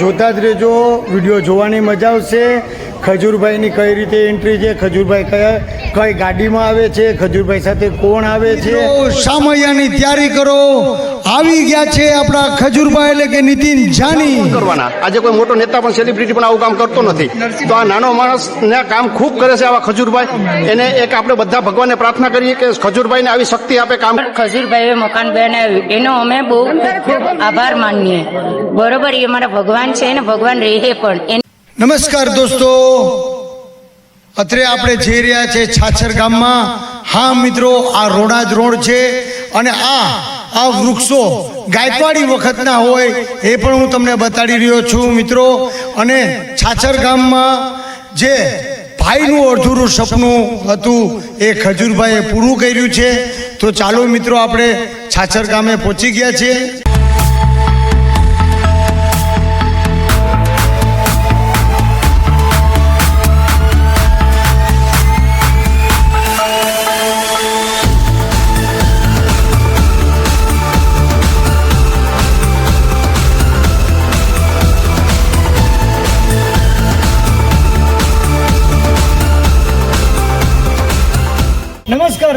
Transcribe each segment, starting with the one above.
જોતા જ રહેજો. વીડિયો જોવાની મજા આવશે. ખજૂરભાઈની કઈ રીતે એન્ટ્રી છે ખજૂરભાઈ કયા કઈ ગાડીમાં આવે છે ખજૂરભાઈ સાથે કોણ આવે છે? સામૈયાની તૈયારી કરો. આવી ગયા છે આપણા ખજૂરભાઈ એટલે કે નીતિન જાની. કરવાના. આજે કોઈ મોટો નેતા પણ સેલિબ્રિટી પણ આવું કામ કરતો નથી. તો આ નાનો માણસ ને કામ ખૂબ કરે છે આવા ખજૂરભાઈ. એને એક આપણે બધા ભગવાનને પ્રાર્થના કરીએ કે ખજૂરભાઈને આવી શક્તિ આપે કામ ખજૂરભાઈએ મકાન બનાવ્યું. એનો અમે બહુ આભાર માનીએ. બરોબર એ અમારા ભગવાન છે ને ભગવાન રહે પણ નમસ્કાર દોસ્તો. અત્રે આપણે જઈ રહ્યા છે છાછર ગામમાં, હા મિત્રો, આ રોડાજ રોડ છે અને આ આ વૃક્ષો ગાયકવાડી વખતના હોય એ પણ હું તમને બતાડી રહ્યો છું મિત્રો. અને છાછર ગામમાં જે ભાઈનું અડધુરું સપનું હતું એ ખજૂરભાઈએ પૂરું કર્યું છે. તો ચાલો મિત્રો, આપણે છાછર ગામે પહોંચી ગયા છીએ.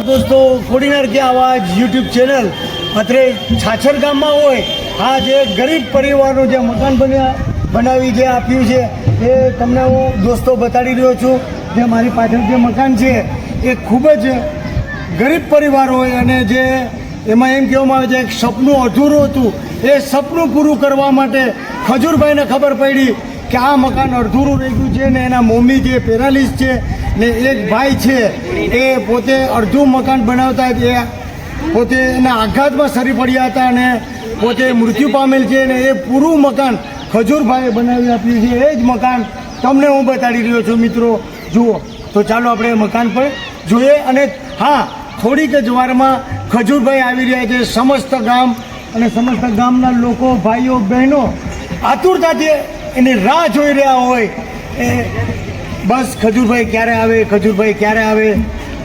નમસ્કાર દોસ્તો કોડીનાર કે આવાજ યુટ્યુબ ચેનલ અત્રે છાછર ગામમાં હોય, આ જે ગરીબ પરિવારનું જે મકાન બન્યા, બનાવી જે આપ્યું છે, એ તમને હું દોસ્તો બતાડી રહ્યો છું જે મારી પાછળ જે મકાન છે, એ ખૂબ જ ગરીબ પરિવાર હોય અને જે એમાં એમ કહેવામાં આવે છે, એક સપનું અધૂરું હતું. એ સપનું પૂરું કરવા માટે ખજૂરભાઈને ખબર પડી કે આ મકાન અડધુરું રહી ગયું છે ને એના મમ્મી જે પેરાલિસ છે ને એક ભાઈ છે, એ પોતે અડધું મકાન બનાવતા એ પોતે એના આઘાતમાં સરી પડ્યા હતા અને પોતે મૃત્યુ પામેલ છે ને એ પૂરું મકાન ખજૂરભાઈએ બનાવી આપ્યું છે, એ જ મકાન તમને હું બતાડી રહ્યો છું મિત્રો. જુઓ, તો ચાલો આપણે મકાન પર જોઈએ અને હા, થોડીક જ વારમાં ખજૂરભાઈ આવી રહ્યા છે, સમસ્ત ગામ અને સમસ્ત ગામના લોકો, ભાઈઓ, બહેનો આતુરતાથી એની રાહ જોઈ રહ્યા હોય. એ બસ ખજૂરભાઈ ક્યારે આવે, ખજૂરભાઈ ક્યારે આવે?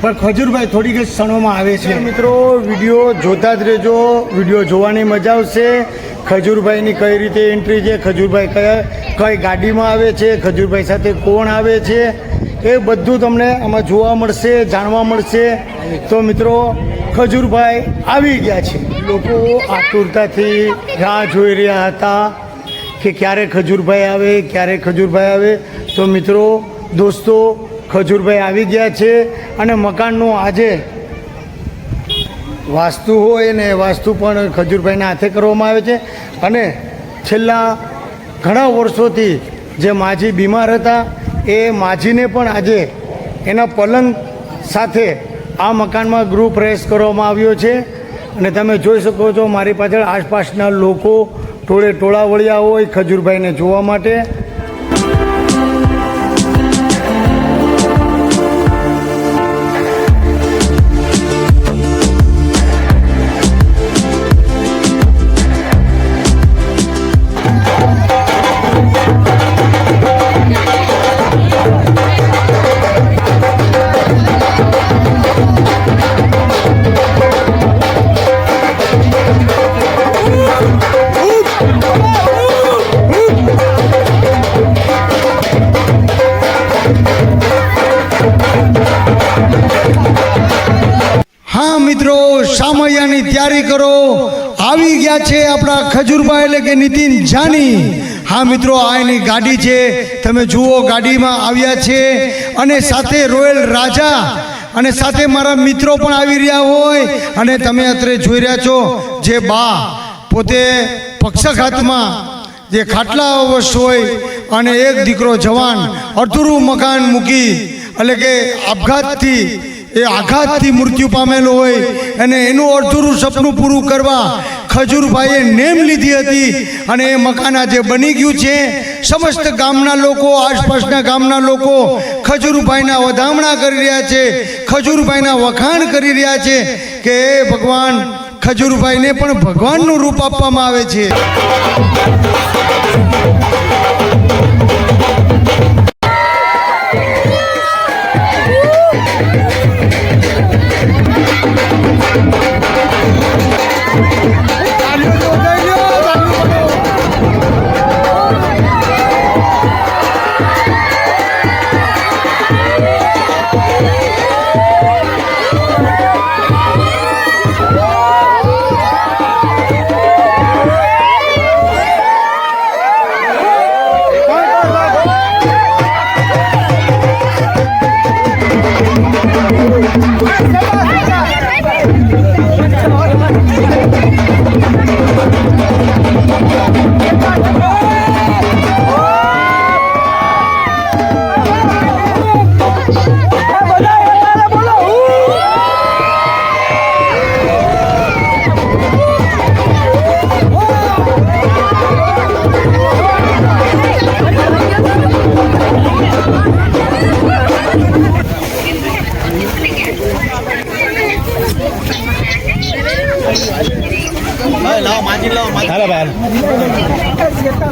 પણ ખજૂરભાઈ થોડીક જ ક્ષણોમાં આવે છે. મિત્રો, વીડિયો જોતા જ રહેજો. વીડિયો જોવાની મજા આવશે. ખજૂરભાઈની કઈ રીતે એન્ટ્રી છે, ખજૂરભાઈ કયા, કઈ ગાડીમાં આવે છે, ખજૂરભાઈ સાથે કોણ આવે છે, એ બધું તમને આમાં જોવા મળશે, જાણવા મળશે. તો મિત્રો, ખજૂરભાઈ આવી ગયા છે. લોકો આતુરતાથી રાહ જોઈ રહ્યા હતા કે ક્યારે ખજૂરભાઈ આવે, ક્યારે ખજૂરભાઈ આવે. તો મિત્રો દોસ્તો ખજૂરભાઈ આવી ગયા છે અને મકાનનું આજે વાસ્તુ હોય ને વાસ્તુ પણ ખજૂરભાઈના હાથે કરવામાં આવે છે. અને છેલ્લા ઘણા વર્ષોથી જે માજી બીમાર હતા, એ માજીને પણ આજે એના પલંગ સાથે આ મકાનમાં ગૃહ પ્રવેશ કરવામાં આવ્યો છે. અને તમે જોઈ શકો છો, મારી પાછળ આસપાસના લોકો ટોળે ટોળા વળ્યા હોય ખજૂરભાઈને જોવા માટે. હા, મિત્રો, સામૈયાની તૈયારી કરો. આવી ગયા છે આપણા ખજૂરભાઈ એટલે કે નીતિન જાની. હા, મિત્રો, આ એની ગાડી છે. તમે જુઓ, ગાડીમાં આવ્યા છે. અને સાથે રોયલ રાજા અને સાથે મારા મિત્રો પણ આવી રહ્યા હોય. અને તમે અત્રે જોઈ રહ્યા છો જે બા પોતે પક્ષઘાતમાં જે ખાટલા અવશ હોય અને એક દીકરો જવાન અધૂરું મકાન મૂકી, એટલે કે આપઘાતથી એ આઘાતથી મૃત્યુ પામેલો હોય અને એનું અડધુરું સપનું પૂરું કરવા ખજૂરભાઈએ નેમ લીધી હતી અને એ મકાન આજે બની ગયું છે. સમસ્ત ગામના લોકો, આસપાસના ગામના લોકો ખજૂરભાઈના વધામણા કરી રહ્યા છે, ખજૂરભાઈના વખાણ કરી રહ્યા છે કે એ ભગવાન ખજૂરભાઈને પણ ભગવાનનું રૂપ આપવામાં આવે છે. હાલો ભાઈ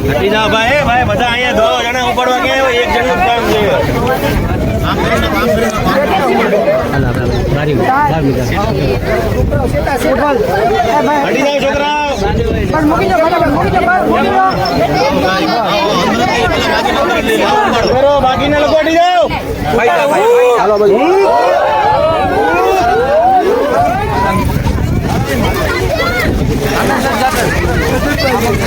હટી જાઓ ભાઈ ભાઈ બધા અહીંયા દો જણા ઉપાડવા ગયા હોય એક જણનું કામ છે. બાકીના લોકો હટી જાઓ. যাবেন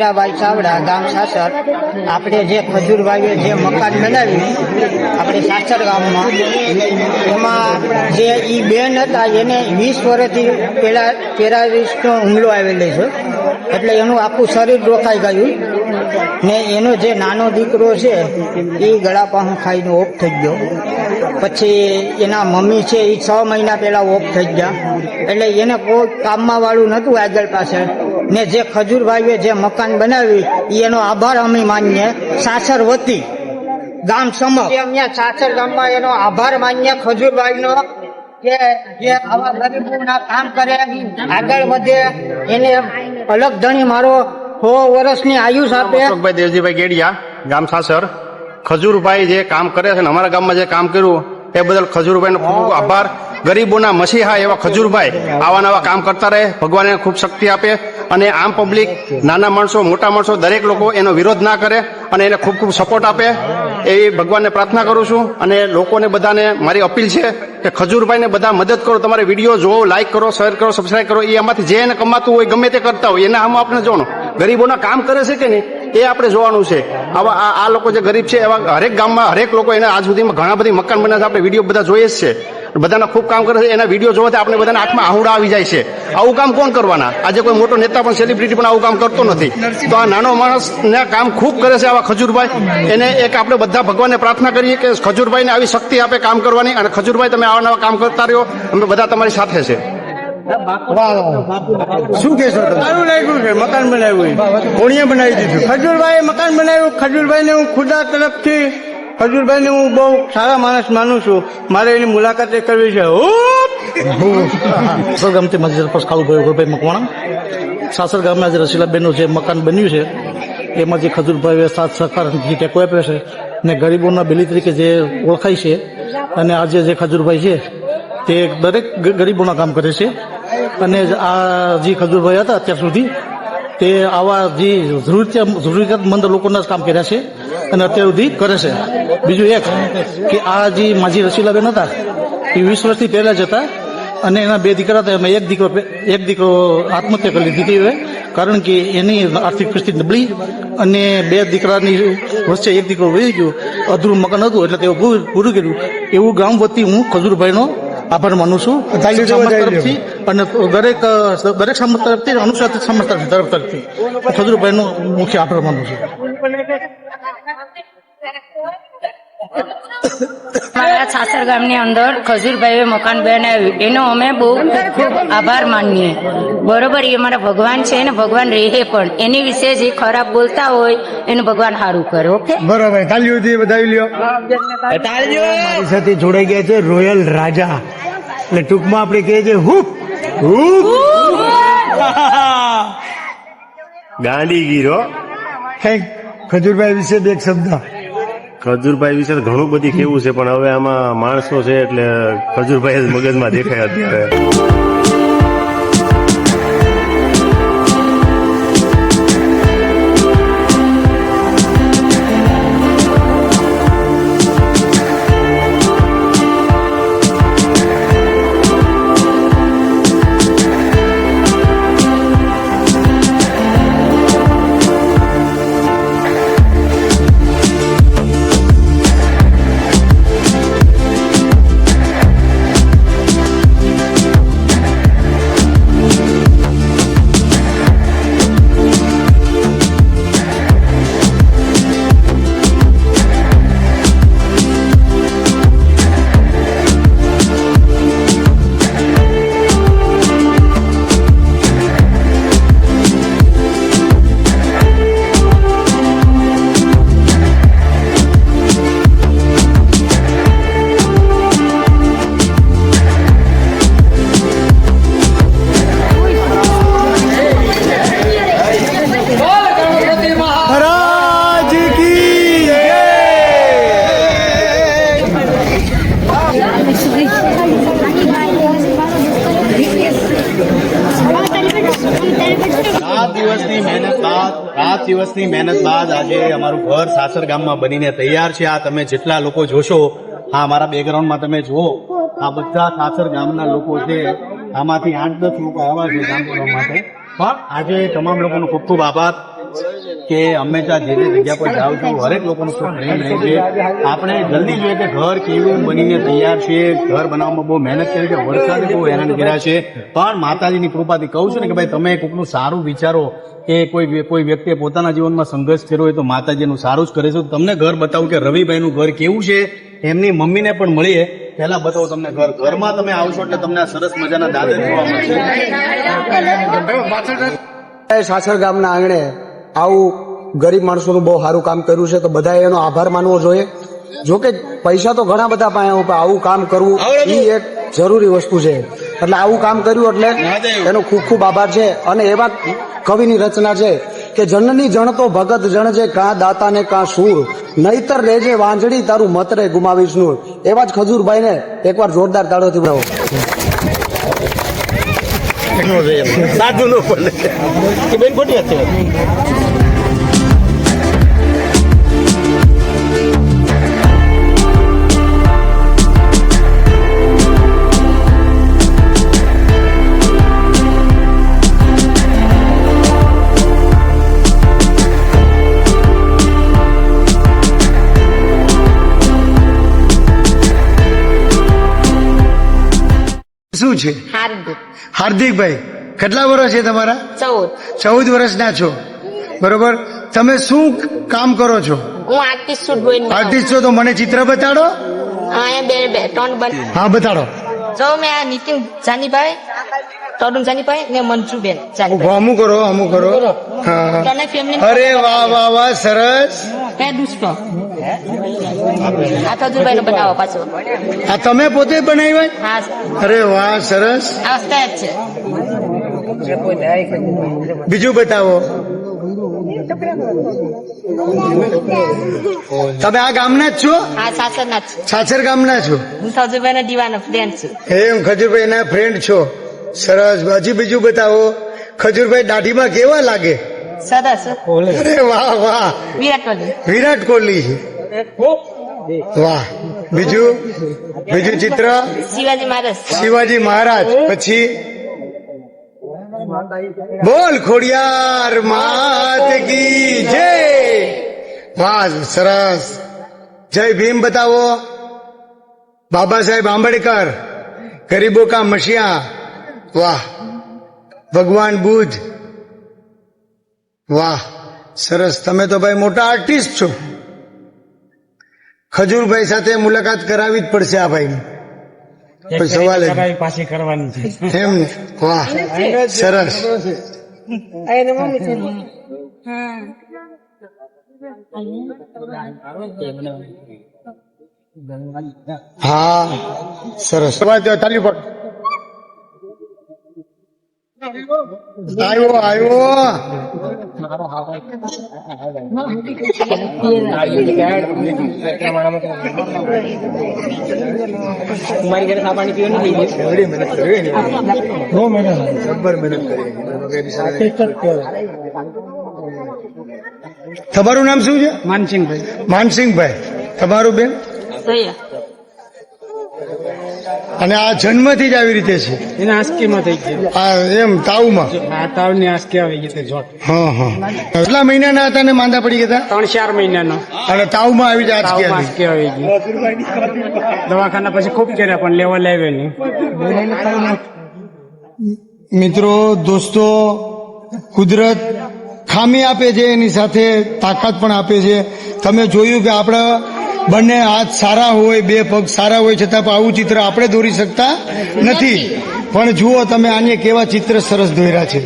વીરાભાઈ ચાવડા, ગામ સાસર, આપણે જે ખજૂર વાવીએ, જે મકાન બનાવ્યું આપણે સાસર ગામમાં, એમાં જે એ બેન હતા, એને વીસ વર્ષથી પેલા ટેરારિસ્ટનો હુમલો આવેલો છે. એટલે એનું આખું શરીર રોકાઈ ગયું ને એનો જે નાનો દીકરો છે એ ગળા પાહું ખાઈને ઓફ થઈ ગયો. પછી એના મમ્મી છે એ છ મહિના પહેલા ઓફ થઈ ગયા. એટલે એને કોઈ કામમાં વાળું નહોતું આગળ પાસે ને જે ખજૂરભાઈએ જે મકાન બનાવ્યું ઈ એનો આભાર અમે માનીએ. સાસર વતી ગામ સમક્ષ. અહીંયા સાસર ગામમાં એનો આભાર માનીએ ખજૂરભાઈનો કે જે આવા ગરીબોના કામ કરે આગળ વધે. એને અલગ ધણી મારો સો વર્ષની આયુષ આપે. અશોકભાઈ દેવજીભાઈ ગેડિયા ગામ સાસર. ખજૂરભાઈ જે કામ કરે છે ને અમારા ગામમાં જે કામ કર્યું એ બદલ ખજૂરભાઈનો ખૂબ આભાર. ગરીબોના મસીહા એવા ખજૂરભાઈ આવા નવા કામ કરતા રહે. ભગવાન એને ખૂબ શક્તિ આપે અને આમ પબ્લિક, નાના માણસો, મોટા માણસો, દરેક લોકો એનો વિરોધ ના કરે અને એને ખૂબ ખૂબ સપોર્ટ આપે. એવી ભગવાનને પ્રાર્થના કરું છું અને લોકોને બધાને મારી અપીલ છે કે ખજૂરભાઈને બધા મદદ કરો. તમારે વીડિયો જોવો લાઈક કરો શેર કરો સબસ્ક્રાઈબ કરો. એ આમાંથી જે એને કમાતું હોય, ગમે તે કરતા હોય, એના આમ આપણે જોણો. ગરીબોના કામ કરે છે કે નહીં? એ આપણે જોવાનું છે. આવા આ લોકો જે ગરીબ છે, એવા હરેક ગામમાં હરેક લોકો એને આજ સુધીમાં ઘણા બધી મકાન બનાવે છે. આપણે વીડિયો બધા જોઈએ જ છે. બધાના ખૂબ કામ કરે છે. એના વીડિયો જોવાથી આપણે બધાના હાથમાં આહુડા આવી જાય છે. આવું કામ કોણ કરવાના? આજે કોઈ મોટો નેતા પણ સેલિબ્રિટી પણ આવું કામ કરતો નથી. તો આ નાનો માણસ ને કામ ખૂબ કરે છે આવા ખજૂરભાઈ. એને એક આપણે બધા ભગવાનને પ્રાર્થના કરીએ કે ખજૂરભાઈને આવી શક્તિ આપે કામ કરવાની. અને ખજૂરભાઈ, તમે આવા નવા કામ કરતા રહ્યો. અમે બધા તમારી સાથે છે. શું કહેશો તમે? સારું લાગ્યું છે મકાન બનાવ્યું કોણીએ બનાવી દીધું ખજૂરભાઈ મકાન બનાવ્યું. ખજૂરભાઈને હું ખુદા તરફથી ખજૂરભાઈને હું બહુ સારા માણસ માનું છું. મારે એની મુલાકાત એ કરવી છે. સરગામથી સાસર ગામથી માજી ભાઈ ગોરભાઈ મકવાણા. સાસર ગામે આજે રસીલાબેનનું જે મકાન બન્યું છે એમાં જે ખજુરભાઈએ સાથ સહકાર જે ટેકો આપ્યો છે ને ગરીબોના બેલી તરીકે જે ઓળખાય છે અને આજે જે ખજૂરભાઈ છે તે દરેક ગરીબોના કામ કરે છે. અને આ જે ખજૂરભાઈ હતા અત્યાર સુધી, તે આવા જે જરૂરિયાતમંદ લોકોના જ કામ કર્યા છે અને અત્યાર સુધી કરે છે. બીજું એક કે આ જે માજી રસીલાબેન હતા, એ વીસ વર્ષથી પહેલા જ હતા અને એના બે દીકરા હતા, એમાં એક દીકરો એક દીકરો આત્મહત્યા કરી લીધી હતી કારણ કે એની આર્થિક પરિસ્થિતિ નબળી અને બે દીકરાની વચ્ચે એક દીકરો વહી ગયો, અધૂરું મકાન હતું એટલે તેઓ પૂરું કર્યું. એવું ગામ વતી હું ખજૂરભાઈનો આભાર માનું છું. તો સમાજ તરફથી અને દરેક દરેક સમાજ તરફથી અને અનુસારિત સમાજ તરફથી તરફ તરફથી. ખજુરભાઈનો મુખ્ય આભાર માનું છું. મારા સાસર ગામની અંદર ખજૂરભાઈએ મકાન બનાવ્યું. એનો અમે બહુ ખૂબ આભાર માનીએ. બરોબર એ અમારા ભગવાન છે ને ભગવાન રહે પણ. એની વિશે જે ખરાબ બોલતા હોય એનું ભગવાન સારું કરે ઓકે? બરોબર તાલીઓથી વધાવી લ્યો મારી સાથે જોડાઈ ગયા છે રોયલ રાજા. એટલે ટૂંકમાં આપણે કહીએ છીએ હુપ હુપ. ગાંડી ગીરો થેન્ક ખજૂરભાઈ વિશે બે શબ્દ. ખજૂરભાઈ વિશે ઘણું બધી કેવું છે, પણ હવે આમાં માણસો છે એટલે ખજૂરભાઈ મગજમાં દેખાય અત્યારે. દિવસની મહેનત બાદ આજે અમારું ઘર સાસર ગામમાં બનીને તૈયાર છે. આ તમે જેટલા લોકો જોશો, હા અમારા બેકગ્રાઉન્ડમાં તમે જુઓ, આ બધા સાસર ગામના લોકો છે. આમાંથી આઠ દસ લોકો આવ્યા છે કામ કરવા માટે. પણ આજે તમામ લોકોનો ખૂબ ખૂબ આભાર. કે હંમેશા જે તે જગ્યા પર જાઉં છું, હરેક લોકોનો ખૂબ પ્રેમ રહે છે. આપણે જલ્દી જોઈએ કે ઘર કેવું બનીને તૈયાર છે. ઘર બનાવવામાં બહુ મહેનત કરી છે, વરસાદ બહુ હેરાન કર્યા છે. પણ માતાજીની કૃપાથી કહું છું ને કે ભાઈ, તમે કોઈકનું સારું વિચારો કે કોઈ કોઈ વ્યક્તિએ પોતાના જીવનમાં સંઘર્ષ કર્યો હોય તો માતાજીનું સારું જ કરે છે. તમને ઘર બતાવું કે રવિભાઈનું ઘર કેવું છે? એમની મમ્મીને પણ મળીએ. પહેલા બતાવો તમને ઘર. ઘરમાં તમે આવશો એટલે તમને સરસ મજાના દાદર જોવા મળશે. સાસર ગામના આંગણે આવું ગરીબ માણસોનું બહુ સારું કામ કર્યું છે તો બધાએ એનો આભાર માનવો જોઈએ. જો કે પૈસા તો ઘણા બધા પાસે પણ આવું કામ કરવું એ એક જરૂરી વસ્તુ છે. એટલે આવું કામ કર્યું એટલે એનો ખૂબ ખૂબ આભાર છે. અને એવા કવિની રચના છે કે જનની જણતો ભગત જણ છે કાં દાતા ને કાં સૂર. નહીતર રેજે વાંજળી તારું મતરે ગુમાવીશ નૂર. એવા જ ખજૂરભાઈને એકવાર જોરદાર તાળોથી બનાવો સાધુ નો પણ કે બેન ખોટી વાત છે? શું છે? હાર્દિક. હાર્દિકભાઈ કેટલા વર્ષ છે તમારા? ચૌદ. ચૌદ વર્ષના છો. બરોબર? તમે શું કામ કરો છો? હું આર્ટિસ્ટ છું ડ્રોઈંગ આર્ટિસ્ટ છો તો મને ચિત્ર બતાડો. હા બે બે ત્રણ બન હા બતાડો. જો મેં આ નીતિન જાનીભાઈ તરુણ જાનીભાઈ ને મંજુબેન. ઊભો અમુક કરો હમું કરો. હા હા. તને ફેમિલી અરે વાહ વાહ વાહ સરસ. હે દુષ્ટ. આ ખજૂરભાઈ નો બનાવો પાછો. આ તમે પોતે બનાવ્યો? હા અરે વાહ સરસ. આ સ્ટેજ છે. બીજું બતાવો. તમે આ ગામના જ છો? આ સાસરના જ છે. સાસર ગામના છો? હું ખજૂરભાઈ ના દીવાનો ફ્રેન્ડ છું. એમ ખજૂરભાઈ ના ફ્રેન્ડ છો. સરસ હજી બીજું બતાવો. ખજૂરભાઈ દાઢીમાં કેવા લાગે? સરસ. અરે વાહ વાહ. વિરાટ કોહલી. વિરાટ કોહલી. વાહ. બીજું? બીજું ચિત્ર? શિવાજી મહારાજ. શિવાજી મહારાજ. પછી? બોલ ખોડિયાર માત કી જય. વાહ સરસ. જય ભીમ બતાવો. બાબા સાહેબ આંબેડકર ગરીબો કા મશિયા વાહ ભગવાન બુદ્ધ. વાહ સરસ. તમે તો ભાઈ મોટા આર્ટિસ્ટ છો. ખજૂરભાઈ સાથે મુલાકાત કરાવી જ પડશે આ ભાઈ સવાલ જ કરવાની છે. એમ વાહ સરસ. હા. સરસ. તાલી પર આવ્યો આવ્યો. મારી ઘરે ખાવાની પીવાની થઈ તમારું નામ શું છે? માનસિંહભાઈ. માનસિંહભાઈ. તમારું બેન? સયા. અને આ જન્મથી જ આવી રીતે છે. એને આસ્કીમાં થઈ ગયું. આ એમ તાવમાં? આ તાવની આસ્કી આવી ગઈ જોટ. હા હા. કેટલા મહિનાના હતા ને માંદા પડી ગયા ત્રણ ચાર મહિનાનો. અને તાવમાં આવી જાય. આસ્કી આવી ગઈ. દવાખાના પછી ખૂબ કર્યા પણ લેવા લાવે નહીં. મિત્રો દોસ્તો કુદરત ખામી આપે છે એની સાથે તાકાત પણ આપે છે. તમે જોયું કે આપણા બંને હાથ સારા હોય બે પગ સારા હોય છતાં પણ આવું ચિત્ર આપણે દોરી શકતા નથી. પણ જુઓ તમે આને કેવા ચિત્ર સરસ દોર્યા છે.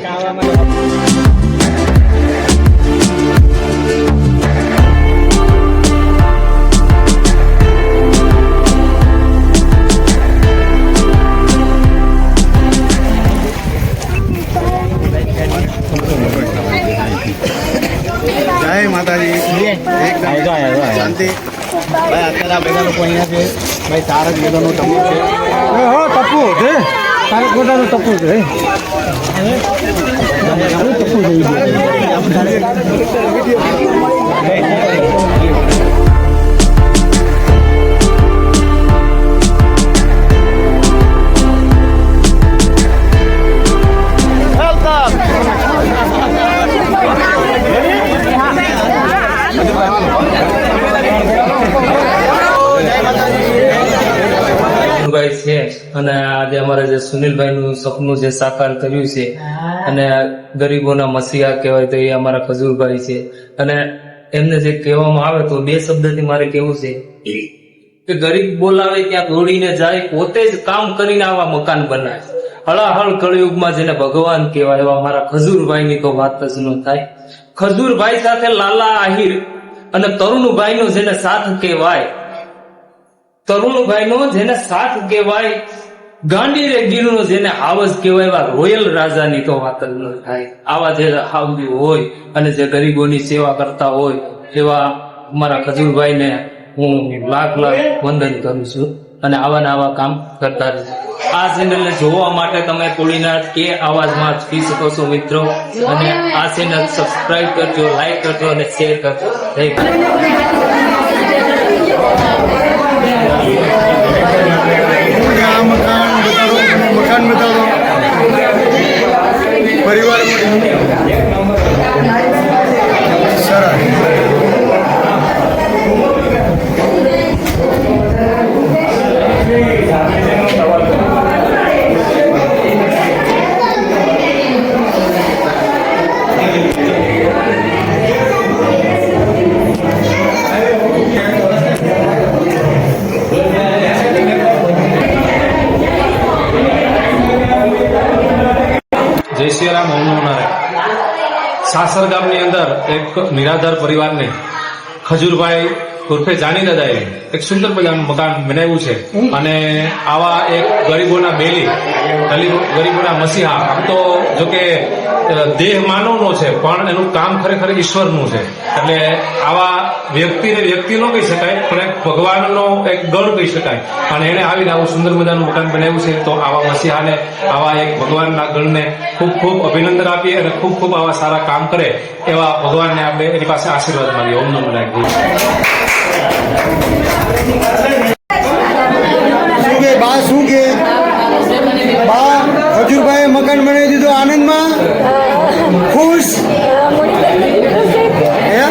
જય માતાજી. શાંતિ. ભાઈ અત્યારે આ બધા લોકો અહીંયા છે. ભાઈ તારક મેદાનનો ટપુ છે. હો ટપુ છે. તારક પોતાનું ટપુ છે. ટપુ છે. અને આજે અમારે જે સુનિલભાઈ નું સપનું જે સાકાર કર્યું છે અને ગરીબોના મસીહા કહેવાય તો એ અમારા ખજૂરભાઈ છે. અને એમને જે કહેવામાં આવે તો બે શબ્દથી મારે કેવું છે કે ગરીબ બોલાવે ત્યાં દોડીને જાય પોતે જ કામ કરીને આવા મકાન બનાવે. હળાહળ કળયુગમાં જેને ભગવાન કહેવાય એવા મારા ખજૂરભાઈ ની તો વાત જ ન થાય. ખજૂરભાઈ સાથે લાલા આહિર અને તરુણભાઈ નો જેને સાથ કહેવાય તરુણભાઈ નો જેને સાથ કહેવાય ગાંડી રે ગીરનો જેને હાવસ કહેવાય એવા રોયલ રાજાની તો વાત જ ન થાય. આવા જે હાવજી હોય અને જે ગરીબોની સેવા કરતા હોય એવા મારા ખજૂરભાઈ ને હું લાખ લાખ વંદન કરું છું અને આવા ને આવા કામ કરતા રહેજો આ ચેનલને જોવા માટે તમે કોળીનાથ કે આવાજમાં થઈ શકો છો મિત્રો. અને આ ચેનલ સબસ્ક્રાઇબ કરજો લાઈક કરજો અને શેર કરજો. જય સાસર ગામની અંદર એક નિરાધાર પરિવારને ખજૂરભાઈ ઉર્ફે જાની દાદાએ એક સુંદર મજાનું મકાન બનાવ્યું છે. અને આવા એક ગરીબોના બેલી ગરીબોના મસીહા આમ તો જો કે અ, દેહ માનવનો છે, પણ એનું કામ ખરેખર ઈશ્વરનું છે. એટલે આવા વ્યક્તિને વ્યક્તિ ન કહી શકાય, પણ એક ભગવાનનો એક ગણ કહી શકાય. અને એને આવીને આવું સુંદર મજાનું મકાન બનાવ્યું છે, તો આવા મસીહાને, આવા એક ભગવાનના ગણને ખૂબ ખૂબ અભિનંદન આપીએ અને ખૂબ ખૂબ આવા સારા કામ કરે, એવા ભગવાનને આપણે એની પાસે આશીર્વાદ માંગીએ. ઓમ નમો નારાયણ શું કે બા, શું કે? મયુરભાઈએ મકાન બનાવી દીધું આનંદમાં. ખુશ. હે?